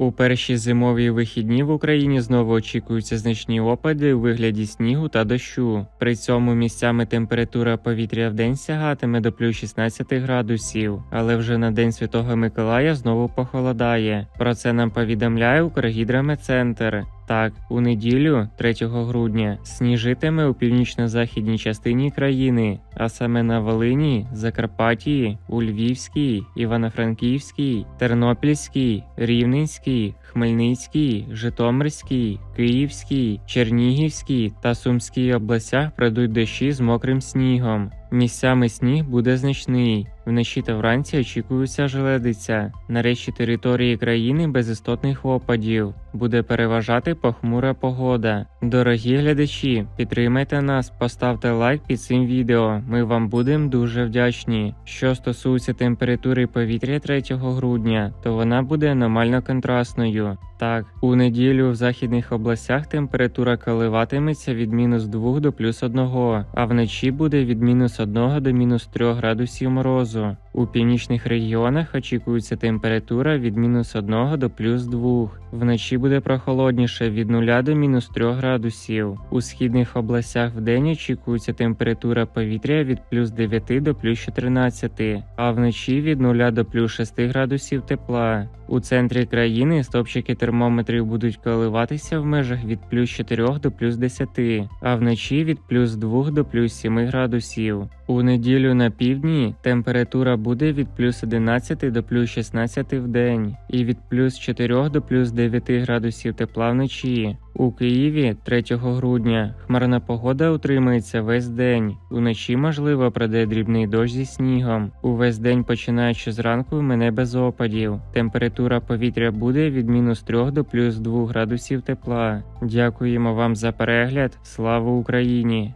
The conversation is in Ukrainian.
У перші зимові вихідні в Україні знову очікуються значні опади у вигляді снігу та дощу. При цьому місцями температура повітря в день сягатиме до плюс 16 градусів, але вже на день Святого Миколая знову похолодає. Про це нам повідомляє Укргідрометцентр. Так, у неділю, 3 грудня, сніжитиме у північно-західній частині країни, а саме на Волині, Закарпатії, у Львівській, Івано-Франківській, Тернопільській, Рівненській, Хмельницькій, Житомирській, Київській, Чернігівській та Сумській областях пройдуть дощі з мокрим снігом. Місцями сніг буде значний. Вночі та вранці очікується желедиця. На решті території країни без істотних опадів. Буде переважати похмура погода. Дорогі глядачі, підтримайте нас, поставте лайк під цим відео. Ми вам будемо дуже вдячні. Що стосується температури повітря 3 грудня, то вона буде аномально контрастною. Так, у неділю в західних областях температура коливатиметься від мінус 2 до плюс 1, а вночі буде від мінус 1 до мінус 3 градусів морозу. У північних регіонах очікується температура від мінус 1 до плюс 2. Вночі буде прохолодніше від 0 до мінус 3 градусів. У східних областях вдень очікується температура повітря від плюс 9 до плюс 14, а вночі від 0 до плюс 6 градусів тепла. У центрі країни стопчики термометрів будуть коливатися в межах від плюс 4 до плюс 10, а вночі від плюс 2 до плюс 7 градусів. У неділю на півдні температура буде від плюс 11 до плюс 16 в день і від плюс 4 до плюс 9 градусів тепла вночі. У Києві 3 грудня хмарна погода утримається весь день. Уночі можливо пройде дрібний дощ зі снігом. Увесь день, починаючи зранку, мене без опадів. Температура повітря буде від мінус 3 до плюс 2 градусів тепла. Дякуємо вам за перегляд. Слава Україні!